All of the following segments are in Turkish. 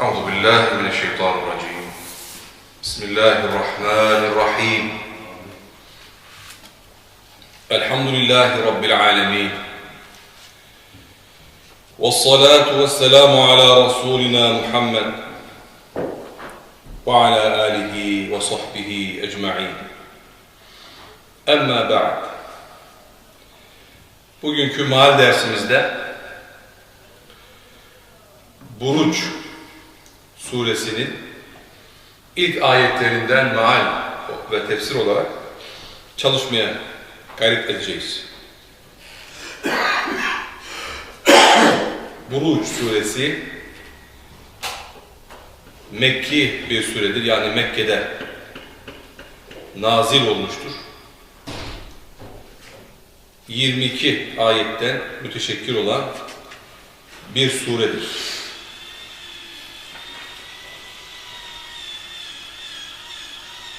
أعوذ بالله من الشيطان الرجيم بسم الله الرحمن الرحيم الحمد لله رب العالمين والصلاة والسلام على رسولنا محمد وعلى آله وصحبه أجمعين أما بعد Bugünkü mahal dersimizde Buruç suresinin ilk ayetlerinden maal ve tefsir olarak çalışmaya gayret edeceğiz. Buruç suresi Mekki bir suredir. Yani Mekke'de nazil olmuştur. 22 ayetten müteşekkir olan bir suredir.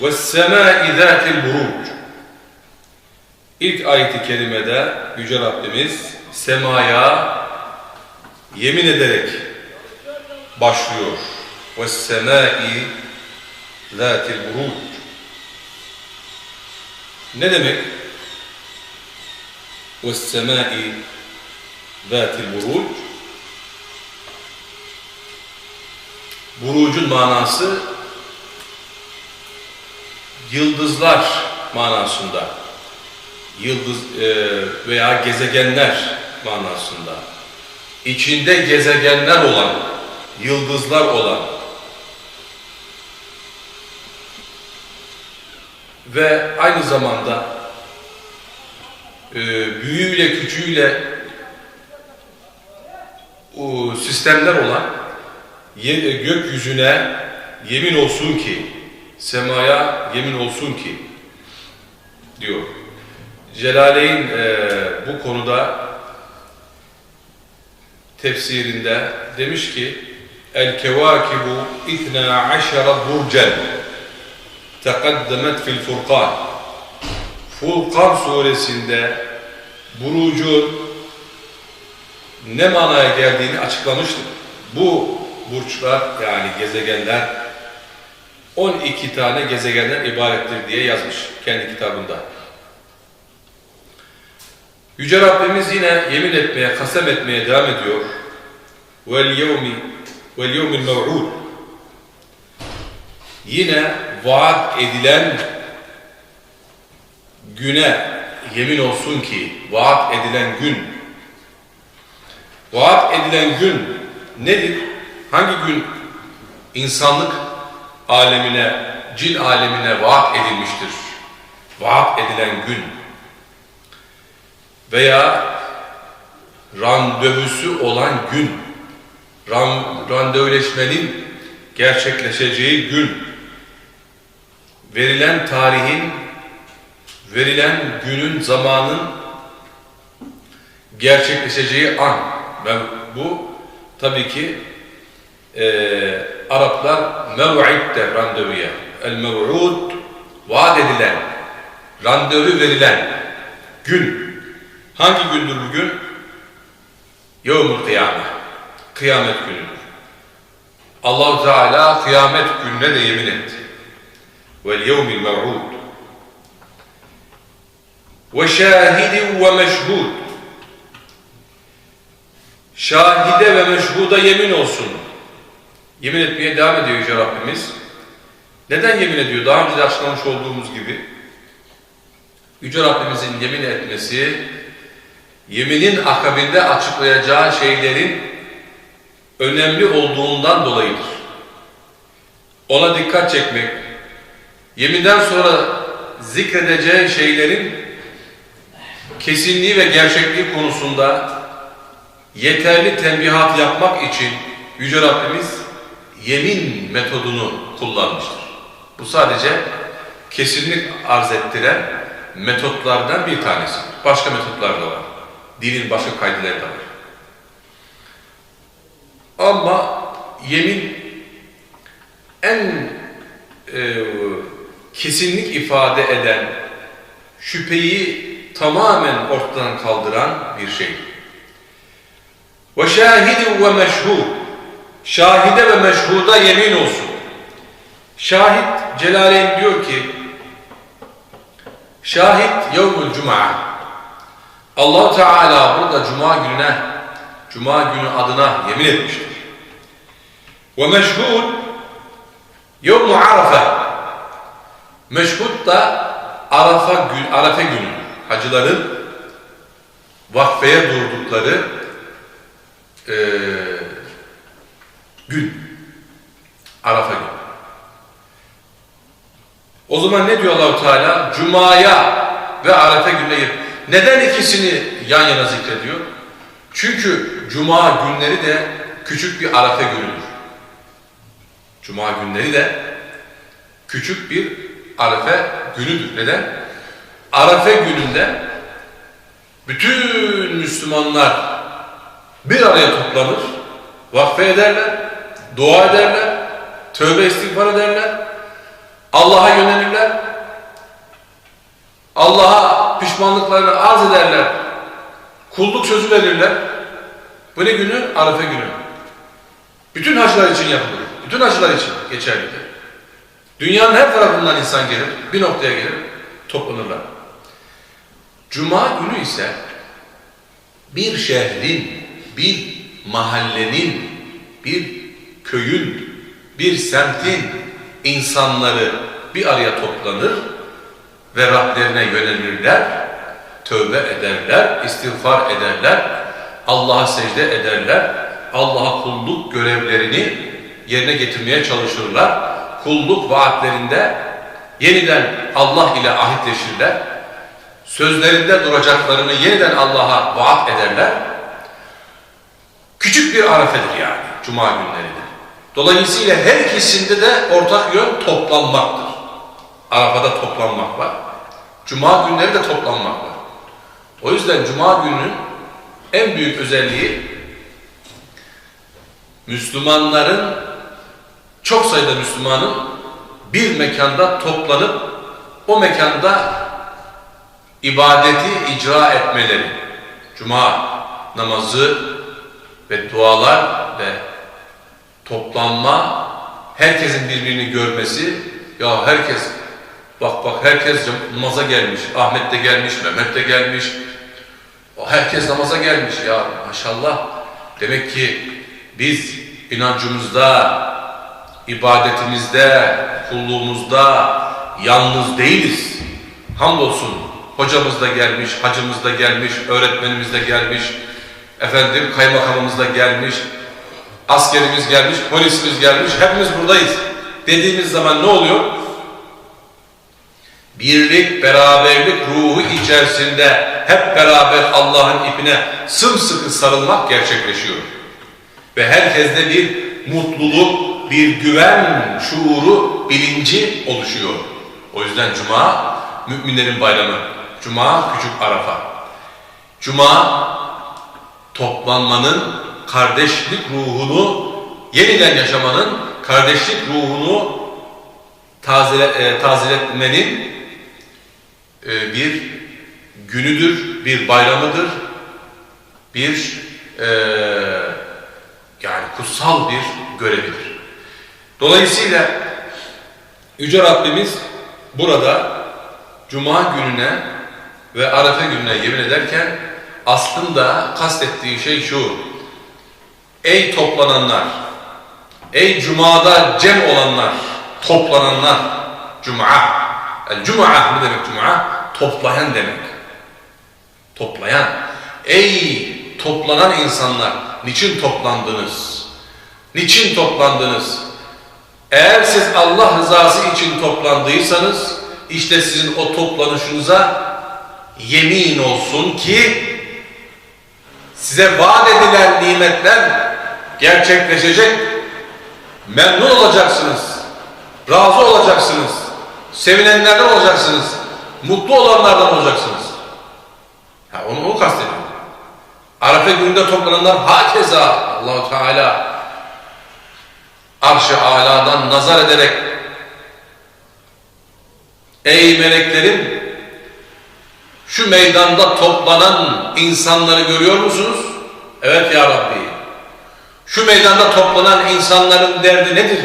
وَالسَّمَاءِ ذَاتِ الْبُرُوجِ İlk ayeti kerimede Yüce Rabbimiz semaya yemin ederek başlıyor. وَالسَّمَاءِ ذَاتِ الْبُرُوجِ Ne demek? وَالسَّمَاءِ ذَاتِ الْبُرُوجِ Burucun manası yıldızlar manasında, yıldız e, veya gezegenler manasında, içinde gezegenler olan, yıldızlar olan. Ve aynı zamanda e, büyüğüyle küçüğüyle o, sistemler olan gökyüzüne yemin olsun ki semaya yemin olsun ki diyor. Celaleyn e, bu konuda tefsirinde demiş ki El kevakibu itna aşara burcen tekaddemet fil furkan Furkan suresinde burucun ne manaya geldiğini açıklamıştık. Bu burçlar yani gezegenler 12 tane gezegenden ibarettir diye yazmış kendi kitabında. Yüce Rabbimiz yine yemin etmeye, kasem etmeye devam ediyor. Vel yevmil mev'ud. Yine vaat edilen güne yemin olsun ki vaat edilen gün vaat edilen gün nedir? Hangi gün insanlık alemine, cin alemine vaat edilmiştir. Vaat edilen gün. Veya randevusu olan gün, ran, randevuleşmenin gerçekleşeceği gün, verilen tarihin, verilen günün, zamanın gerçekleşeceği an. Ve bu tabii ki e, Araplar mev'id randevuya. El mev'ud vaat edilen, randevu verilen gün. Hangi gündür bugün? Yevmul kıyamet. Kıyamet günüdür. allah Teala kıyamet gününe de yemin etti. Vel yevmil mev'ud. Ve şahidin ve meşhud. Şahide ve meşhuda yemin olsun. Yemin etmeye devam ediyor Yüce Rabbimiz. Neden yemin ediyor? Daha önce de açıklamış olduğumuz gibi. Yüce Rabbimizin yemin etmesi, yeminin akabinde açıklayacağı şeylerin önemli olduğundan dolayıdır. Ona dikkat çekmek, yeminden sonra zikredeceği şeylerin kesinliği ve gerçekliği konusunda yeterli tembihat yapmak için Yüce Rabbimiz yemin metodunu kullanmıştır. Bu sadece kesinlik arz ettiren metotlardan bir tanesi. Başka metotlar da var. Dinin başka kaydeleri de var. Ama yemin en e, kesinlik ifade eden, şüpheyi tamamen ortadan kaldıran bir şey. Ve meşhur şahide ve meşhuda yemin olsun. Şahit Celaleyn diyor ki şahit yevmül cuma allah Teala burada cuma gününe cuma günü adına yemin etmiştir. Ve meşhud yevmu arafa meşhud da arafa gün, arafe günü hacıların vakfeye durdukları e, gün. Arafa günü. O zaman ne diyor Allahu Teala? Cuma'ya ve Arefe gününe. Neden ikisini yan yana zikrediyor? Çünkü Cuma günleri de küçük bir Arefe günüdür. Cuma günleri de küçük bir Arefe günüdür. Neden? Arefe gününde bütün Müslümanlar bir araya toplanır, vakfe ederler, dua ederler, tövbe istiğfar ederler, Allah'a yönelirler, Allah'a pişmanlıklarını arz ederler, kulluk sözü verirler. Bu ne günü? Arefe günü. Bütün hacılar için yapılır. Bütün hacılar için geçerlidir. Dünyanın her tarafından insan gelir, bir noktaya gelir, toplanırlar. Cuma günü ise bir şehrin, bir mahallenin, bir köyün, bir semtin insanları bir araya toplanır ve Rablerine yönelirler, tövbe ederler, istiğfar ederler, Allah'a secde ederler, Allah'a kulluk görevlerini yerine getirmeye çalışırlar. Kulluk vaatlerinde yeniden Allah ile ahitleşirler. Sözlerinde duracaklarını yeniden Allah'a vaat ederler. Küçük bir arefedir yani Cuma günleridir. Dolayısıyla her ikisinde de ortak yön toplanmaktır. Arafada toplanmak var. Cuma günleri de toplanmak var. O yüzden Cuma gününün en büyük özelliği Müslümanların çok sayıda Müslümanın bir mekanda toplanıp o mekanda ibadeti icra etmeleri. Cuma namazı ve dualar ve toplanma, herkesin birbirini görmesi, ya herkes, bak bak herkes namaza gelmiş, Ahmet de gelmiş, Mehmet de gelmiş, herkes namaza gelmiş ya maşallah. Demek ki biz inancımızda, ibadetimizde, kulluğumuzda yalnız değiliz. Hamdolsun hocamız da gelmiş, hacımız da gelmiş, öğretmenimiz de gelmiş, efendim kaymakamımız da gelmiş, askerimiz gelmiş, polisimiz gelmiş, hepimiz buradayız. Dediğimiz zaman ne oluyor? Birlik, beraberlik ruhu içerisinde hep beraber Allah'ın ipine sımsıkı sarılmak gerçekleşiyor. Ve herkeste bir mutluluk, bir güven şuuru, bilinci oluşuyor. O yüzden Cuma müminlerin bayramı. Cuma küçük Arafa. Cuma toplanmanın, kardeşlik ruhunu yeniden yaşamanın, kardeşlik ruhunu tazele, e, tazeletmenin e, bir günüdür, bir bayramıdır, bir e, yani kutsal bir görevidir. Dolayısıyla Yüce Rabbimiz burada Cuma gününe ve Arefe gününe yemin ederken aslında kastettiği şey şu. Ey toplananlar, ey Cuma'da cem olanlar, toplananlar, Cuma. Cuma ne demek Cuma? Toplayan demek. Toplayan. Ey toplanan insanlar, niçin toplandınız? Niçin toplandınız? Eğer siz Allah rızası için toplandıysanız, işte sizin o toplanışınıza yemin olsun ki size vaat edilen nimetler gerçekleşecek. Memnun olacaksınız. Razı olacaksınız. Sevinenlerden olacaksınız. Mutlu olanlardan olacaksınız. Ha, onu, onu kastediyor. Arafa gününde toplananlar hakeza Allahu Teala arş-ı aladan nazar ederek Ey meleklerim şu meydanda toplanan insanları görüyor musunuz? Evet ya Rabbi. Şu meydanda toplanan insanların derdi nedir?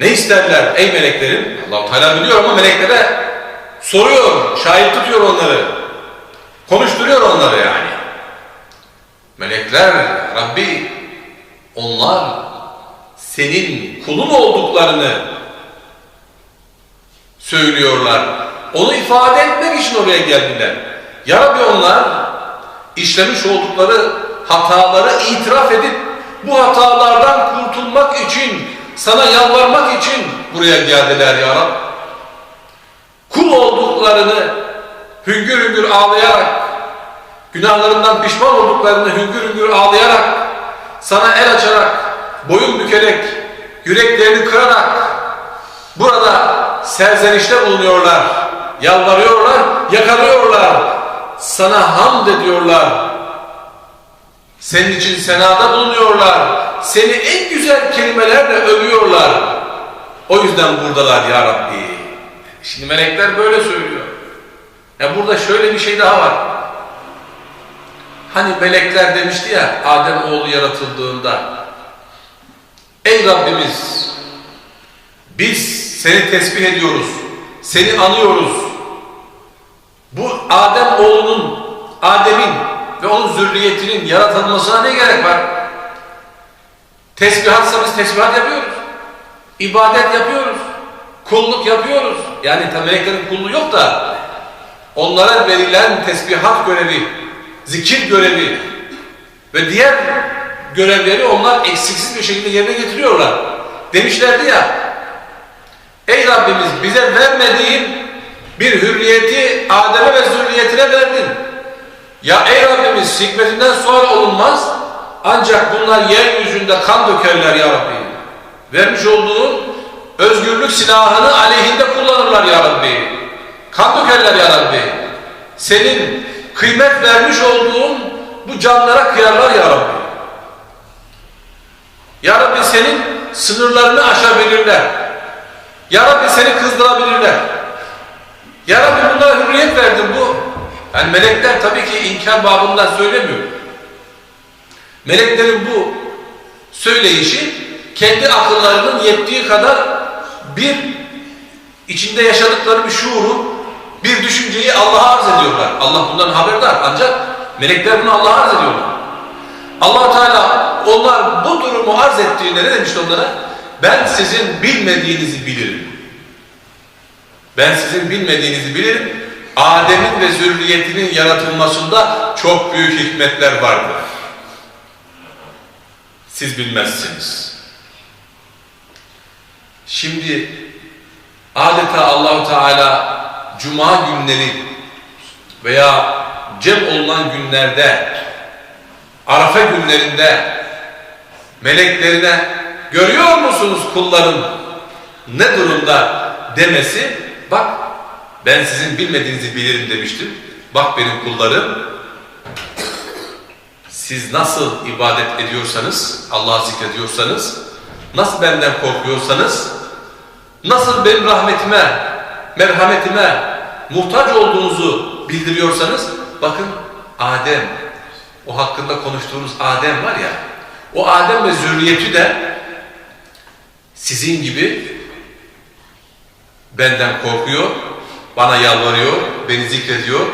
Ne isterler ey meleklerim? allah Teala biliyor ama meleklere soruyor, şahit tutuyor onları. Konuşturuyor onları yani. Melekler, Rabbi onlar senin kulun olduklarını söylüyorlar. Onu ifade etmek için oraya geldiler. Ya Rabbi onlar işlemiş oldukları hataları itiraf edip bu hatalardan kurtulmak için, sana yalvarmak için buraya geldiler ya Rabbi. Kul olduklarını hüngür hüngür ağlayarak, günahlarından pişman olduklarını hüngür hüngür ağlayarak, sana el açarak, boyun bükerek, yüreklerini kırarak burada serzenişte bulunuyorlar, yalvarıyorlar, yakalıyorlar, sana hamd ediyorlar. Senin için senada bulunuyorlar. Seni en güzel kelimelerle övüyorlar. O yüzden buradalar ya Rabbi. Şimdi melekler böyle söylüyor. Ya burada şöyle bir şey daha var. Hani melekler demişti ya Adem oğlu yaratıldığında Ey Rabbimiz biz seni tesbih ediyoruz. Seni anıyoruz. Bu Adem oğlunun, Adem'in ve onun zürriyetinin yaratılmasına ne gerek var? Tesbihatsa biz tesbihat yapıyoruz. İbadet yapıyoruz. Kulluk yapıyoruz. Yani meleklerin kulluğu yok da onlara verilen tesbihat görevi, zikir görevi ve diğer görevleri onlar eksiksiz bir şekilde yerine getiriyorlar. Demişlerdi ya Ey Rabbimiz bize vermediğin bir hürriyeti Adem'e ve zürriyetine verdin. Ya ey Rabbimiz hikmetinden sonra olunmaz ancak bunlar yeryüzünde kan dökerler ya Rabbi. Vermiş olduğun özgürlük silahını aleyhinde kullanırlar ya Rabbi. Kan dökerler ya Rabbi. Senin kıymet vermiş olduğun bu canlara kıyarlar ya Rabbi. Ya Rabbi senin sınırlarını aşabilirler. Ya Rabbi seni kızdırabilirler. Ya Rabbi bunlara hürriyet verdin bu. Yani melekler tabii ki inkar babından söylemiyor. Meleklerin bu söyleyişi kendi akıllarının yettiği kadar bir içinde yaşadıkları bir şuuru, bir düşünceyi Allah'a arz ediyorlar. Allah bundan haberdar ancak melekler bunu Allah'a arz ediyorlar. allah Teala onlar bu durumu arz ettiğinde ne demişti onlara? Ben sizin bilmediğinizi bilirim. Ben sizin bilmediğinizi bilirim. Adem'in ve zürriyetinin yaratılmasında çok büyük hikmetler vardır. Siz bilmezsiniz. Şimdi adeta Allahu Teala cuma günleri veya cem olunan günlerde Arafa günlerinde meleklerine görüyor musunuz kulların ne durumda demesi bak ben sizin bilmediğinizi bilirim demiştim. Bak benim kullarım siz nasıl ibadet ediyorsanız, Allah'ı zikrediyorsanız, nasıl benden korkuyorsanız, nasıl benim rahmetime, merhametime muhtaç olduğunuzu bildiriyorsanız, bakın Adem, o hakkında konuştuğunuz Adem var ya, o Adem ve zürriyeti de sizin gibi benden korkuyor, bana yalvarıyor, beni zikrediyor,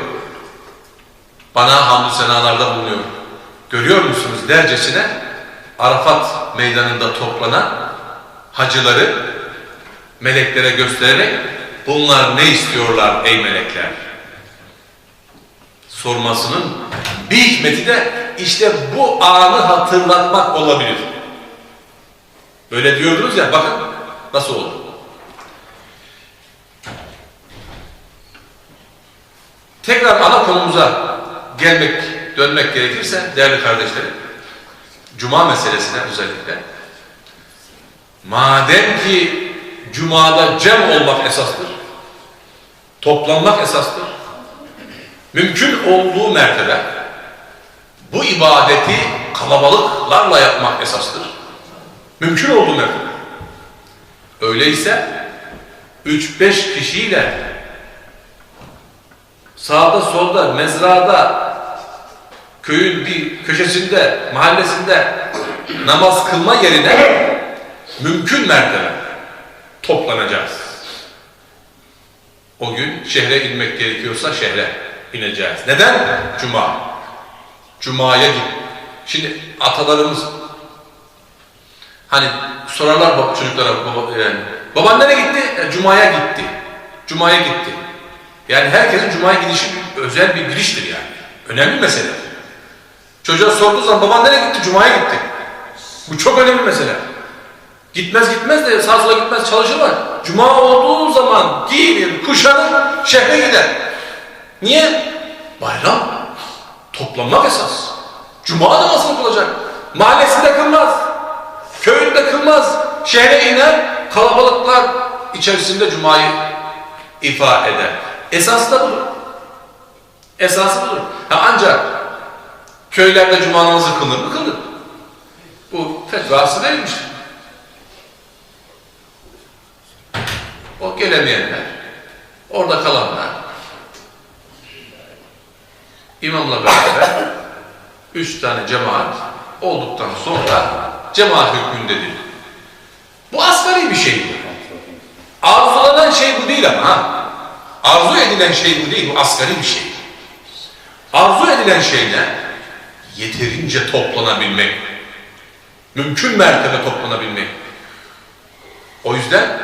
bana hamdü senalarda bulunuyor. Görüyor musunuz dercesine Arafat meydanında toplanan hacıları meleklere göstererek bunlar ne istiyorlar ey melekler? Sormasının bir hikmeti de işte bu anı hatırlatmak olabilir. Öyle diyordunuz ya bakın nasıl oldu. Tekrar ana konumuza gelmek, dönmek gerekirse değerli kardeşlerim, Cuma meselesine özellikle, madem ki Cuma'da cem olmak esastır, toplanmak esastır, mümkün olduğu mertebe bu ibadeti kalabalıklarla yapmak esastır. Mümkün olduğu mertebe. Öyleyse 3-5 kişiyle sağda solda, mezrada, köyün bir köşesinde, mahallesinde namaz kılma yerine mümkün mertebe toplanacağız. O gün şehre inmek gerekiyorsa şehre ineceğiz. Neden? Cuma. Cuma'ya git. Şimdi atalarımız hani sorarlar bab- çocuklara baba, yani, baban nereye gitti? "E, Cuma'ya gitti. Cuma'ya gitti. Yani herkesin Cuma'ya gidişi bir, özel bir giriştir yani. Önemli mesele. Çocuğa sorduğu zaman baban nereye gitti? Cuma'ya gitti. Bu çok önemli mesele. Gitmez gitmez de sağa sola gitmez çalışırlar. Cuma olduğu zaman giyinir, kuşanır, şehre gider. Niye? Bayram. Toplanmak esas. Cuma namazını kılacak. Mahallesinde kılmaz. Köyünde kılmaz. Şehre iner, kalabalıklar içerisinde Cuma'yı ifa eder. Esas da budur. Esası budur. Ha ancak köylerde Cuma namazı kılınır mı? Kılınır. Bu fetvası verilmiştir. O gelemeyenler, orada kalanlar, imamla beraber üç tane cemaat olduktan sonra cemaat hükmündedir. Bu asgari bir şey. Arzulanan şey bu değil ama ha. Arzu edilen şey bu değil, bu asgari bir şey. Arzu edilen şey ne? Yeterince toplanabilmek. Mümkün mertebe toplanabilmek. O yüzden